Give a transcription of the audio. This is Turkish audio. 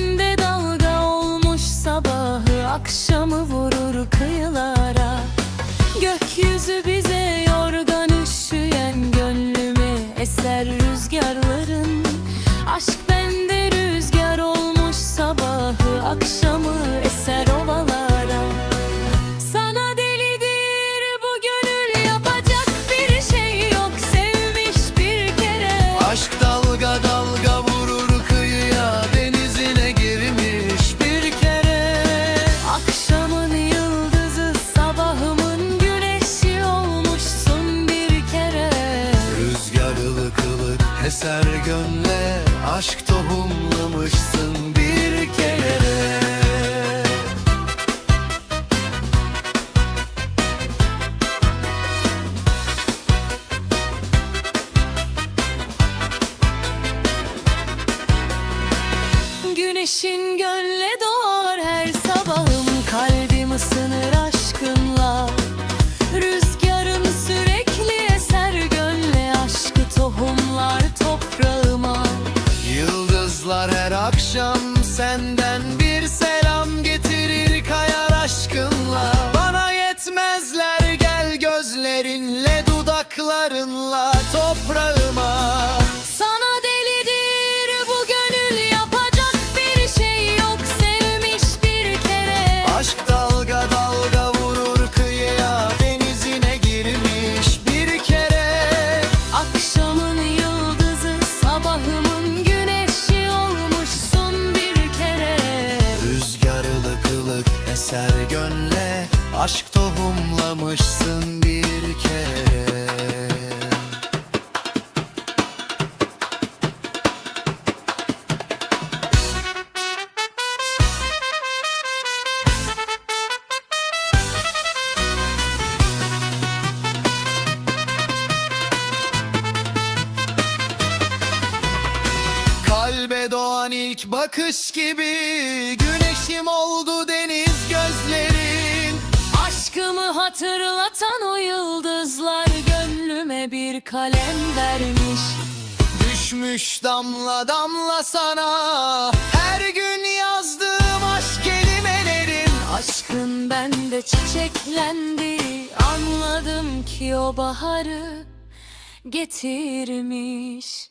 Gökyüzünde dalga olmuş sabahı akşamı vur. Gönle Aşk tohumlamışsın bir kere. Güneşin gönle doğar her sabahım Kalbim ısınır aşkınla senden bir selam getirir kayar aşkınla. Bana yetmezler gel gözlerinle dudaklarınla. Toprağıma ılık eser gönle Aşk tohumlamışsın bir kere. Kalbe doğan ilk bakış gibi hatırlatan o yıldızlar Gönlüme bir kalem vermiş. Düşmüş damla damla sana Her gün yazdığım aşk kelimelerin. Aşkın bende çiçeklendi Anladım ki o baharı getirmiş